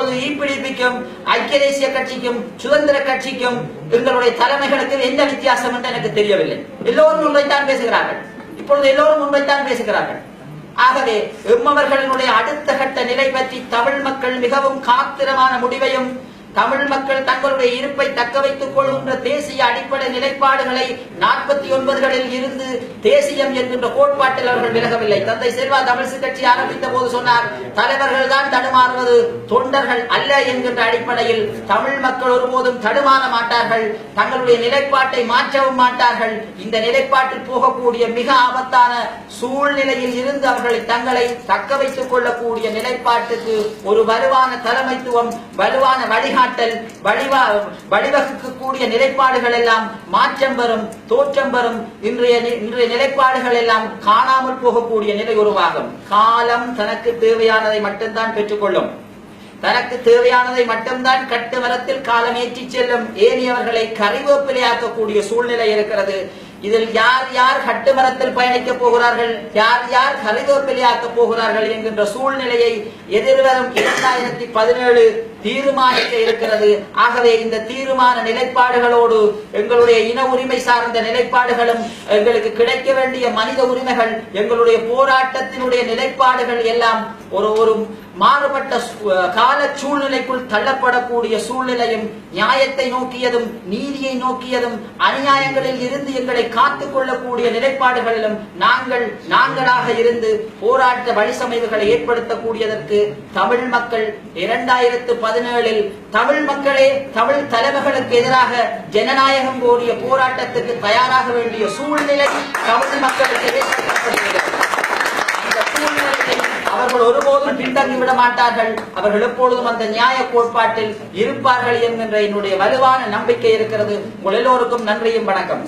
இப்பொழுது ஈப்பிடிப்பிக்கும் ஐக்கிய தேசிய கட்சிக்கும் சுதந்திர கட்சிக்கும் எங்களுடைய தலைமைகளுக்கு என்ன வித்தியாசம் என்று எனக்கு தெரியவில்லை. எல்லோரும் முன்வைத்தான் பேசுகிறார்கள். இப்பொழுது எல்லோரும் முன்வைத்தான் பேசுகிறார்கள். ஆகவே எம்மவர்களினுடைய அடுத்த கட்ட நிலை பற்றி தமிழ் மக்கள் மிகவும் காத்திரமான முடிவையும் தமிழ் மக்கள் தங்களுடைய இருப்பை தக்க வைத்துக் கொள்கின்ற தேசிய அடிப்படை நிலைப்பாடுகளை நாற்பத்தி ஒன்பதுகளில் இருந்து தேசியம் என்கின்ற கோட்பாட்டில் அவர்கள் விலகவில்லை. தந்தை செல்வா தமிழ்ச்சி கட்சி ஆரம்பித்த போது சொன்னார் தலைவர்கள் தான் தடுமாறுவது தொண்டர்கள் அல்ல என்கின்ற அடிப்படையில் தமிழ் மக்கள் ஒருபோதும் தடுமாற மாட்டார்கள். தங்களுடைய நிலைப்பாட்டை மாற்றவும் மாட்டார்கள். இந்த நிலைப்பாட்டில் போகக்கூடிய மிக ஆபத்தான சூழ்நிலையில் இருந்து அவர்களை தங்களை தக்க வைத்துக் கொள்ளக்கூடிய நிலைப்பாட்டுக்கு ஒரு வலுவான தலைமைத்துவம் வலுவான வழிகாட்டல் வழிவா வழிவகுக்கக்கூடிய நிலைப்பாடுகள் எல்லாம் மாற்றம் வரும் தோற்றம் வரும் இன்றைய இன்றைய நிலைப்பாடுகள் எல்லாம் காணாமல் போகக்கூடிய நிலை உருவாகும். காலம் தனக்கு தேவையானதை மட்டும்தான் பெற்றுக்கொள்ளும். தனக்கு தேவையானதை மட்டும்தான் கட்டு மரத்தில் காலம் ஏற்றி செல்லும். ஏனியவர்களை கறிவேப்பிலையாக்கக்கூடிய சூழ்நிலை இருக்கிறது. இதில் யார் யார் கட்டுமரத்தில் பயணிக்க போகிறார்கள்? யார் யார் கறிவேப்பிலையாக்க போகிறார்கள் என்கின்ற சூழ்நிலையை எதிர்வரும் இரண்டாயிரத்தி பதினேழு தீர்மானிக்க இருக்கிறது. ஆகவே இந்த தீர்மான நிலைப்பாடுகளோடு எங்களுடைய இன உரிமை சார்ந்த நிலைப்பாடுகளும் எங்களுக்கு கிடைக்க வேண்டிய மனித உரிமைகள் எங்களுடைய போராட்டத்தினுடைய நிலைப்பாடுகள் எல்லாம் ஒரு ஒரு மாறுபட்ட கால சூழ்நிலைக்குள் தள்ளப்படக்கூடிய சூழ்நிலையும் நியாயத்தை நோக்கியதும் நீதியை நோக்கியதும் அநியாயங்களில் இருந்து எங்களை காத்துக் கொள்ளக்கூடிய நிலைப்பாடுகளிலும் நாங்கள் நாங்களாக இருந்து போராட்ட வழிசமைவுகளை ஏற்படுத்தக்கூடியதற்கு தமிழ் மக்கள் இரண்டாயிரத்து பதினேழில் தமிழ் மக்களே தமிழ் தலைவர்களுக்கு எதிராக ஜனநாயகம் கோரிய போராட்டத்துக்கு தயாராக வேண்டிய சூழ்நிலை தமிழ் மக்களுக்கு ஏற்படுத்தப்படுகிறது. அவர்கள் பின்தங்கி விட மாட்டார்கள் அவர்கள் எப்பொழுதும் அந்த நியாய கோட்பாட்டில் இருப்பார்கள் என்கின்ற என்னுடைய வலுவான நம்பிக்கை இருக்கிறது. உங்கள் எல்லோருக்கும் நன்றியும் வணக்கம்.